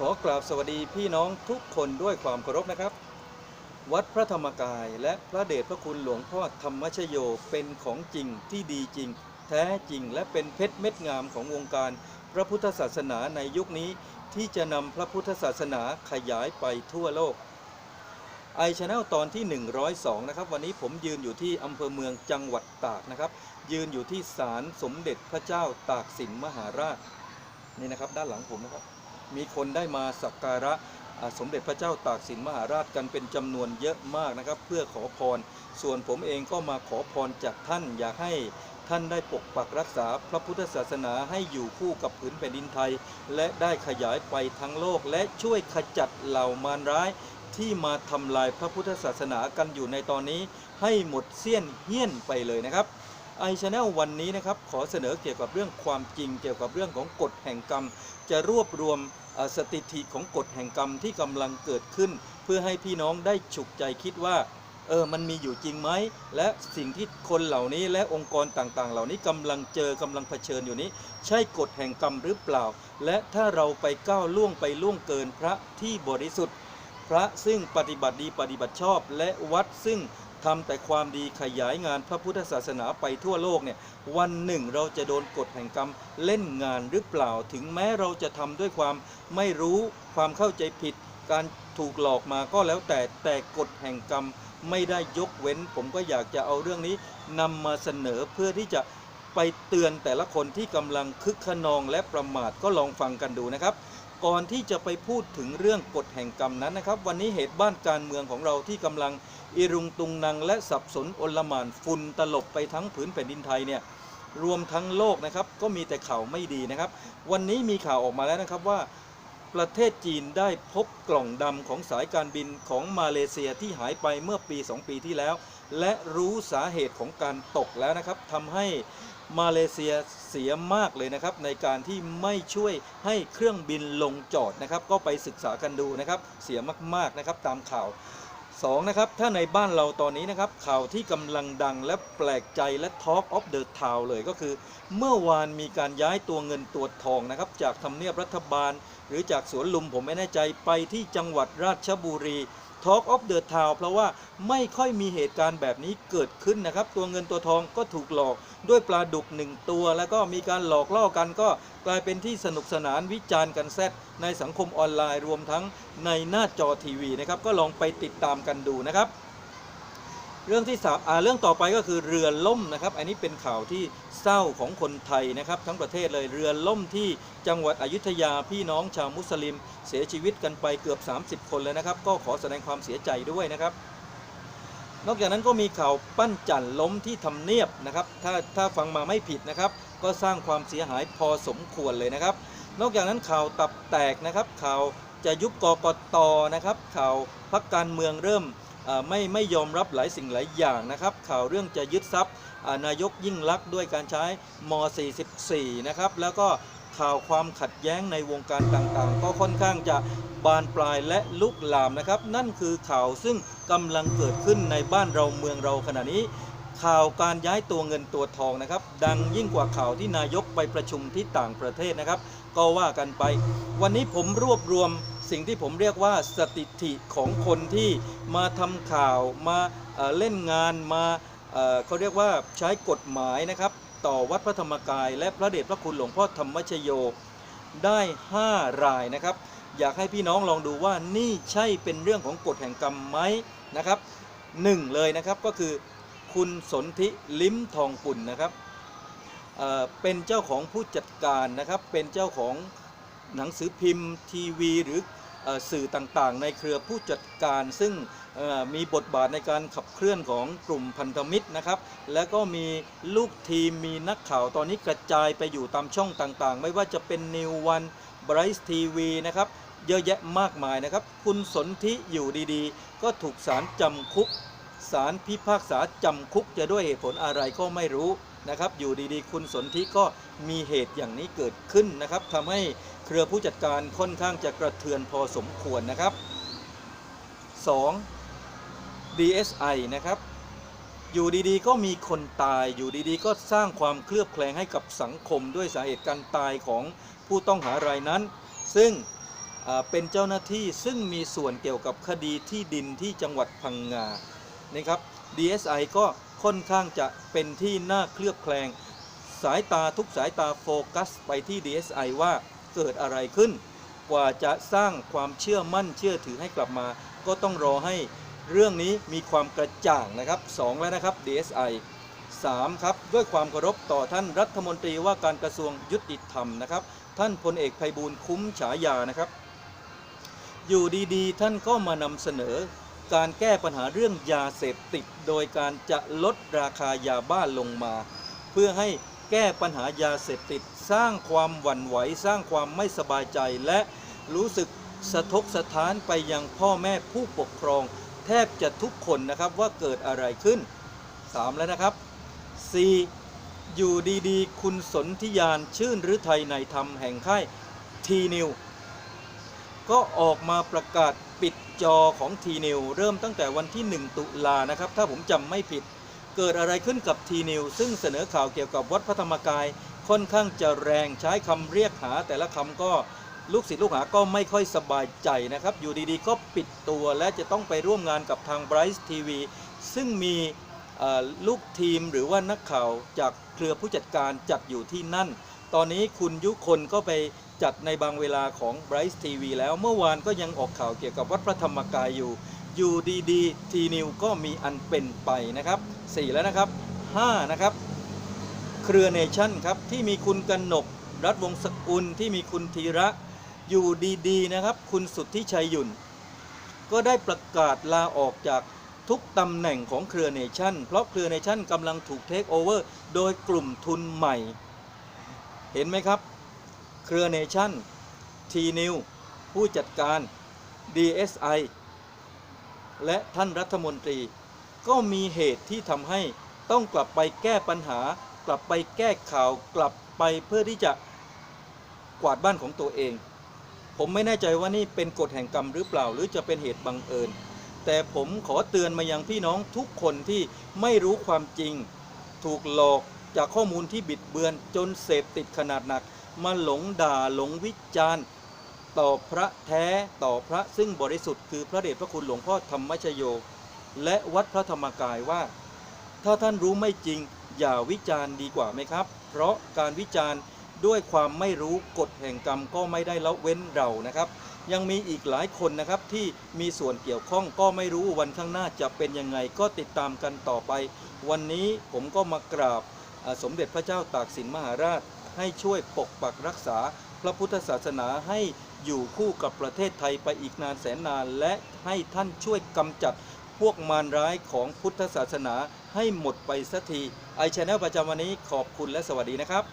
ขอกราบสวัสดีพี่น้องทุกคนด้วยความเคารพนะครับ วัดพระธรรมกายและพระเดชพระคุณหลวงพ่อธรรมชโยเป็นของจริงที่ดีจริง แท้จริงและเป็นเพชรเม็ดงามของวงการพระพุทธศาสนาในยุคนี้ที่จะนำพระพุทธศาสนาขยายไปทั่วโลกไอชแนลตอนที่ 102 นะครับ วันนี้ผมยืนอยู่ที่อำเภอเมืองจังหวัดตากนะครับ ยืนอยู่ที่ศาลสมเด็จพระเจ้าตากสินมหาราชนี่นะครับ ด้านหลังผมนะครับ มีคนได้มาสักการะสมเด็จพระเจ้าตากสินมหาราชกันเป็นจำนวนเยอะมากนะครับ เพื่อขอพร ส่วนผมเองก็มาขอพรจากท่านอยากให้ท่านได้ปกปักรักษาพระพุทธศาสนาให้อยู่คู่กับผืนแผ่นดินไทย และได้ขยายไปทั้งโลก และช่วยขจัดเหล่ามารร้าย ที่มาทำลายพระพุทธศาสนากันอยู่ในตอนนี้ ให้หมดเสี้ยนเหี้ยนไปเลยนะครับไอชแนลวันนี้นะครับขอเสนอเกี่ยวกับเรื่องความจริงเกี่ยวกับเรื่องของกฎแห่งกรรม จะรวบรวมสถิติของกฎแห่งกรรมที่กำลังเกิดขึ้น เพื่อให้พี่น้องได้ฉุกใจคิดว่าเออมันมีอยู่จริงไหม และสิ่งที่คนเหล่านี้และองค์กรต่างๆ เหล่านี้กำลังเจอกำลังเผชิญอยู่นี้ ใช่กฎแห่งกรรมหรือเปล่า และถ้าเราไปก้าวล่วงไปล่วงเกินพระที่บริสุทธิ์ พระซึ่งปฏิบัติดีปฏิบัติชอบ และวัดซึ่ง ทำแต่ความดีขยายงานพระพุทธศาสนาไปทั่วโลกเนี่ยวันหนึ่งเราจะโดนกฎแห่งกรรมเล่นงานหรือเปล่า ถึงแม้เราจะทำด้วยความไม่รู้ความเข้าใจผิด การถูกหลอกมาก็แล้วแต่แต่กฎแห่งกรรมไม่ได้ยกเว้น ผมก็อยากจะเอาเรื่องนี้นำมาเสนอเพื่อที่จะไปเตือนแต่ละคนที่กำลังคึกขนองและประมาทก็ลองฟังกันดูนะครับ ก่อนที่จะไปพูดถึงเรื่องกฎแห่งกรรมนั้นนะครับ วันนี้เหตุบ้านการเมืองของเราที่กำลังอิรุงตุงนังและสับสนอลหมานฝุ่นตลบไปทั้งผืนแผ่นดินไทยเนี่ยรวมทั้งโลกนะครับก็มีแต่ข่าวไม่ดีนะครับ วันนี้มีข่าวออกมาแล้วนะครับว่า ประเทศจีนได้พบกล่องดำของสายการบินของมาเลเซียที่หายไปเมื่อปี 2 ปีที่แล้ว และรู้สาเหตุของการตกแล้วนะครับทำให้ มาเลเซียเสียมากเลยนะครับ ในการที่ไม่ช่วยให้เครื่องบินลงจอดนะครับ ก็ไปศึกษากันดูนะครับ เสียมากๆนะครับตามข่าวสองนะครับถ้าในบ้านเราตอนนี้นะครับข่าวที่กำลังดังและแปลกใจและ Talk of the Town เลยก็คือ เมื่อวานมีการย้ายตัวเงินตัวทองนะครับ จากทำเนียบรัฐบาล หรือจากสวนลุมผมไม่แน่ใจไปที่จังหวัดราชบุรี Talk of the Town เพราะว่าไม่ค่อยมีเหตุการณ์แบบนี้เกิดขึ้นนะครับ ตัวเงินตัวทองก็ถูกหลอกด้วยปลาดุกหนึ่งตัว แล้วก็มีการหลอกล่อกันก็กลายเป็นที่สนุกสนานวิจารณ์กันแซดในสังคมออนไลน์รวมทั้งในหน้าจอทีวีนะครับ ก็ลองไปติดตามกันดูนะครับ เรื่องที่สามเรื่องต่อไปก็คือเรือล่มนะครับ อันนี้เป็นข่าวที่เศร้าของคนไทยนะครับ ทั้งประเทศเลยเรือล่มที่จังหวัดอยุธยาพี่น้องชาวมุสลิม เสียชีวิตกันไปเกือบ 30 คนเลยนะครับ ก็ขอแสดงความเสียใจด้วยนะครับ นอกจากนั้นก็มีข่าวปั้นจันล้มที่ทำเนียบนะครับถ้าถ้าฟังมาไม่ผิดนะครับ ก็สร้างความเสียหายพอสมควรเลยนะครับ นอกจากนั้นข่าวตับแตกนะครับข่าวจะยุบกกตนะครับข่าวพักการเมืองเริ่ม ไม่ไม่ยอมรับหลายสิ่งหลายอย่างนะครับ ข่าวเรื่องจะยึดทรัพย์นายกยิ่งลักษณ์ด้วยการใช้ม 44 นะครับแล้วก็ข่าวความขัดแย้งในวงการต่างๆ ก็ค่อนข้างจะบานปลายและลุกลามนะครับ นั่นคือข่าวซึ่งกำลังเกิดขึ้นในบ้านเราเมืองเราขณะนี้ ข่าวการย้ายตัวเงินตัวทองนะครับ ดังยิ่งกว่าข่าวที่นายกไปประชุมที่ต่างประเทศนะครับ ก็ว่ากันไป วันนี้ผมรวบรวม สิ่งที่ผมเรียกว่าสถิติของคนที่มาทำข่าวมาเอ่อเล่นงานมาเอ่อเขาเรียกว่าใช้กฎหมายนะครับ ต่อวัดพระธรรมกาย และพระเดชพระคุณหลวงพ่อธรรมชโยได้ 5 รายนะครับ อยากให้พี่น้องลองดูว่านี่ใช่เป็นเรื่องของกฎแห่งกรรมไหมนะครับหนึ่งเลยนะครับก็คือคุณสนธิลิ้มทองปุ่นนะครับเเป็นเจ้าของผู้จัดการนะครับ เป็นเจ้าของหนังสือพิมพ์ทีวี หรือเอ่อ สื่อต่างๆ ในเครือผู้จัดการ ซึ่งมีบทบาทในการขับเคลื่อนของกลุ่มพันธมิตรนะครับ แล้วก็มีลูกทีมมีนักข่าวตอนนี้กระจายไปอยู่ตามช่องต่างๆ ไม่ว่าจะเป็นนิววันบริสทีวีนะครับเยอะแยะมากมายนะครับ คุณสนธิอยู่ดีๆ ก็ถูกศาลจำคุกศาลพิพากษาจำคุกจะด้วยเหตุผลอะไรก็ไม่รู้นะครับ อยู่ดีๆ คุณสนธิก็มีเหตุอย่างนี้เกิดขึ้นนะครับทำให้ เครือผู้จัดการค่อนข้างจะกระเทือนพอสมควรนะครับ 2. DSI นะครับ อยู่ดีๆ ก็มีคนตายอยู่ดีๆ ก็สร้างความเคลือบแคลงให้กับสังคมด้วยสาเหตุการตายของผู้ต้องหารายนั้น ซึ่งเป็นเจ้าหน้าที่ซึ่งมีส่วนเกี่ยวกับคดีที่ดินที่จังหวัดพังงานะครับ DSI ก็ค่อนข้างจะเป็นที่น่าเคลือบแคลง สายตาทุกสายตาโฟกัสไปที่ DSI ว่า เกิดอะไรขึ้น กว่าจะสร้างความเชื่อมั่นเชื่อถือให้กลับมา ก็ต้องรอให้เรื่องนี้มีความกระจ่างนะครับสองแล้วนะครับ DSI 3ครับด้วยความเคารพต่อท่านรัฐมนตรีว่าการกระทรวงยุติธรรมนะครับ ท่านพลเอกไพบูลคุ้มฉายานะครับ อยู่ดีๆ ท่านก็มานำเสนอการแก้ปัญหาเรื่องยาเสพติด โดยการจะลดราคายาบ้าลงมา เพื่อให้แก้ปัญหายาเสพติด สร้างความหวั่นไหว สร้างความไม่สบายใจ และรู้สึกสะทกสะท้านไปยังพ่อแม่ผู้ปกครอง แทบจะทุกคนนะครับว่าเกิดอะไรขึ้น 3 แล้วนะครับ 4. อยู่ดีๆ คุณสนธิยานชื่นฤทัยในธรรมแห่งค่ายทีนิวก็ออกมาประกาศปิดจอของทีนิวเริ่มตั้งแต่วันที่ 1 ตุลานะครับ ถ้าผมจำไม่ผิด เกิดอะไรขึ้นกับทีนิวซึ่งเสนอข่าวเกี่ยวกับวัดพระธรรมกาย ค่อนข้างจะแรงใช้คำเรียกหา แต่ละคำก็ลูกศิษย์ลูกหาก็ไม่ค่อยสบายใจนะครับ อยู่ดีๆ ก็ปิดตัวและจะต้องไปร่วมงานกับทาง Bryce TV ซึ่งมีลูกทีมหรือว่านักข่าวจากเครือผู้จัดการจัดอยู่ที่นั่น ตอนนี้คุณยุคนก็ไปจัดในบางเวลาของ Bryce TV แล้วเมื่อวานก็ยังออกข่าวเกี่ยวกับวัดพระธรรมกายอยู่ อยู่ดีๆทีนิวก็มีอันเป็นไปนะครับ 4 แล้วนะครับ 5 นะครับ เครือเนชั่นครับที่มีคุณกนก รัฐวงศ์สกุลที่มีคุณธีระอยู่ดีๆนะครับ คุณสุทธิชัยยุ่น ก็ได้ประกาศลาออกจากทุกตำแหน่งของเครือเนชั่น เพราะเครือเนชั่นกำลังถูกเทคโอเวอร์โดยกลุ่มทุนใหม่ เห็นไหมครับ เครือเนชั่นทีนิวผู้จัดการ DSI และท่านรัฐมนตรี ก็มีเหตุที่ทำให้ต้องกลับไปแก้ปัญหา กลับไปแก้ข่าวกลับไปเพื่อที่จะกวาดบ้านของตัวเอง ผมไม่แน่ใจว่านี่เป็นกฎแห่งกรรมหรือเปล่า หรือจะเป็นเหตุบังเอิญ แต่ผมขอเตือนมายังพี่น้องทุกคนที่ไม่รู้ความจริง ถูกหลอกจากข้อมูลที่บิดเบือนจนเสพติดขนาดหนัก มาหลงด่าหลงวิจารณ์ ต่อพระแท้ต่อพระซึ่งบริสุทธิ์คือพระเดชพระคุณหลวงพ่อธรรมชโย และวัดพระธรรมกายว่า ถ้าท่านรู้ไม่จริง อย่าวิจารณ์ดีกว่าไหมครับ เพราะการวิจารณ์ด้วยความไม่รู้กฎแห่งกรรมก็ไม่ได้ละเว้นเรานะครับ ยังมีอีกหลายคนนะครับที่มีส่วนเกี่ยวข้องก็ไม่รู้วันข้างหน้าจะเป็นยังไงก็ติดตามกันต่อไป วันนี้ผมก็มากราบสมเด็จพระเจ้าตากสินมหาราช ให้ช่วยปกปักรักษาพระพุทธศาสนาให้อยู่คู่กับประเทศไทยไปอีกนานแสนนาน และให้ท่านช่วยกำจัด พวกมารร้ายของพุทธศาสนาให้หมดไปสักทีไอชแนลประจำวันนี้ขอบคุณและสวัสดีนะครับ